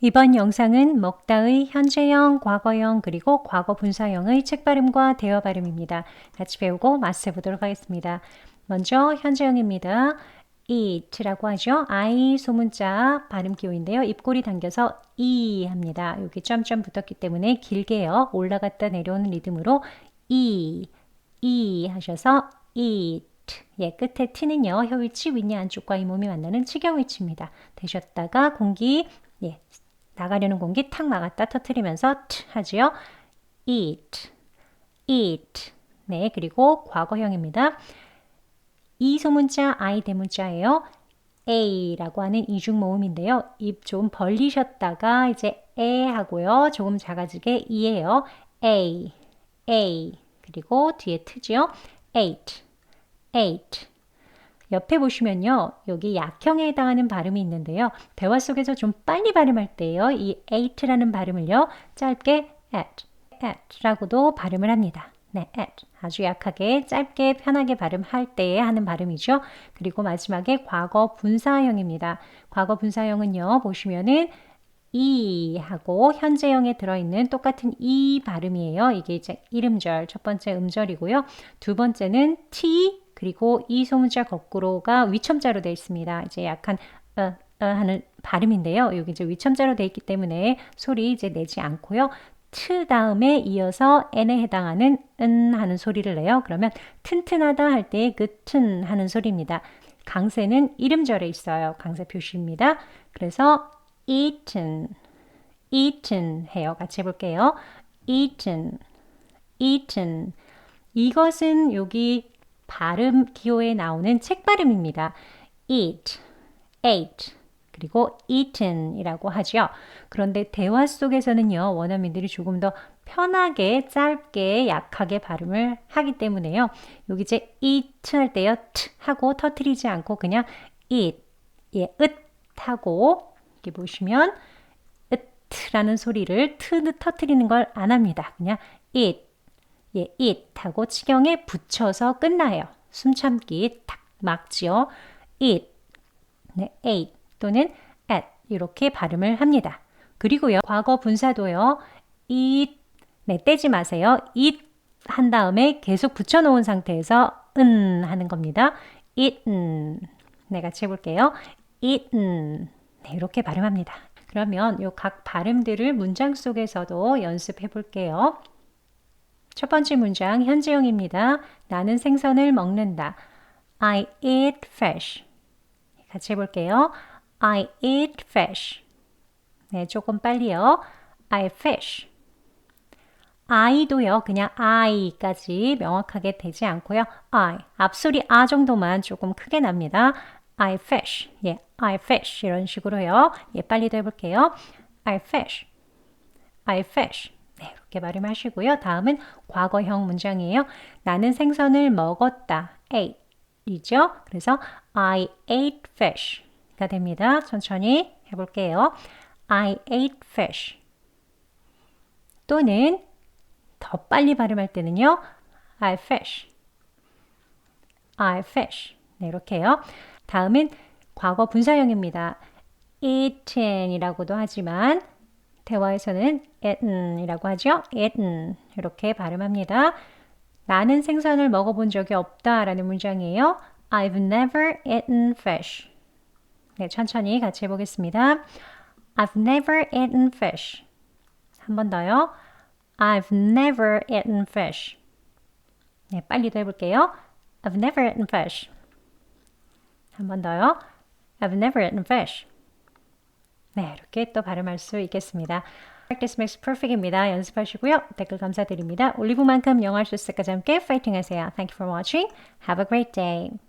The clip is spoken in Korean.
이번 영상은 먹다의 현재형, 과거형, 그리고 과거 분사형의 책 발음과 대화 발음입니다. 같이 배우고 마스터 보도록 하겠습니다. 먼저 현재형입니다. eat라고 하죠. I 소문자 발음 기호인데요. 입꼬리 당겨서 e 합니다. 여기 점점 붙었기 때문에 길게요. 올라갔다 내려오는 리듬으로 e, e 하셔서 eat. 예, 끝에 t는요. 혀 위치 윗니 안쪽과 이 몸이 만나는 치경 위치입니다. 되셨다가 공기 예, 나가려는 공기 탁 막았다 터트리면서 트 하지요. eat, eat. 네, 그리고 과거형입니다. 이 소문자 I 대문자예요. A라고 하는 이중 모음인데요. 입 좀 벌리셨다가 이제 에 하고요. 조금 작아지게 이에요. A, A. 그리고 뒤에 트지요. eight, eight. 옆에 보시면요. 여기 약형에 해당하는 발음이 있는데요. 대화 속에서 좀 빨리 발음할 때요. 이 eight라는 발음을요. 짧게 at, at라고도 발음을 합니다. 네, at. 아주 약하게 짧게 편하게 발음할 때 하는 발음이죠. 그리고 마지막에 과거 분사형입니다. 과거 분사형은요. 보시면은 이 하고 현재형에 들어있는 똑같은 이 발음이에요. 이게 이제 이름절 첫 번째 음절이고요. 두 번째는 t 그리고 이 소문자 거꾸로가 위첨자로 되어 있습니다. 이제 약간 어, 어 하는 발음인데요. 여기 이제 위첨자로 되어 있기 때문에 소리 이제 내지 않고요. 트 다음에 이어서 n에 해당하는 은 하는 소리를 내요. 그러면 튼튼하다 할 때 그 튼 하는 소리입니다. 강세는 이름절에 있어요. 강세 표시입니다. 그래서 eaten, eaten 해요. 같이 해볼게요. eaten, eaten. 이것은 여기 발음 기호에 나오는 책 발음입니다. eat, ate, 그리고 eaten이라고 하죠. 그런데 대화 속에서는요, 원어민들이 조금 더 편하게, 짧게, 약하게 발음을 하기 때문에요. 여기 이제 eat 할 때요, t 하고 터트리지 않고 그냥 eat, 예, 읒 하고 이렇게 보시면 읒라는 소리를 트 터트리는 걸 안 합니다. 그냥 eat, 예, it 하고 치경에 붙여서 끝나요. 숨참기 탁 막지요. it, 네, ate 또는 at 이렇게 발음을 합니다. 그리고요, 과거 분사도요, it, 네, 떼지 마세요. it 한 다음에 계속 붙여놓은 상태에서 은 하는 겁니다. eaten. 네, 같이 해볼게요. eaten. 네, 이렇게 발음합니다. 그러면 요 각 발음들을 문장 속에서도 연습해 볼게요. 첫 번째 문장 현재형입니다. 나는 생선을 먹는다. I eat fish. 같이 해볼게요. I eat fish. 네, 조금 빨리요. I fish. I도요, 그냥 I까지 명확하게 되지 않고요. I, 앞소리 아 정도만 조금 크게 납니다. I fish. 예, I fish. 이런 식으로요. 예, 빨리 더 해볼게요. I fish. I fish. 네, 이렇게 발음하시고요. 다음은 과거형 문장이에요. 나는 생선을 먹었다. ate 이죠. 그래서 I ate fish가 됩니다. 천천히 해볼게요. I ate fish. 또는 더 빨리 발음할 때는요. I fish. I fish. 네, 이렇게요. 다음은 과거 분사형입니다. eaten이라고도 하지만 대화에서는 eaten이라고 하죠. eaten 이렇게 발음합니다. 나는 생선을 먹어본 적이 없다 라는 문장이에요. I've never eaten fish. 네, 천천히 같이 해보겠습니다. I've never eaten fish. 한 번 더요. I've never eaten fish. 네, 빨리 더 해볼게요. I've never eaten fish. 한 번 더요. I've never eaten fish. 네, 이렇게 또 발음할 수 있겠습니다. Practice makes perfect입니다. 연습하시고요. 댓글 감사드립니다. 올리브만큼 영어할 수 있을까지 함께 파이팅 하세요. Thank you for watching. Have a great day.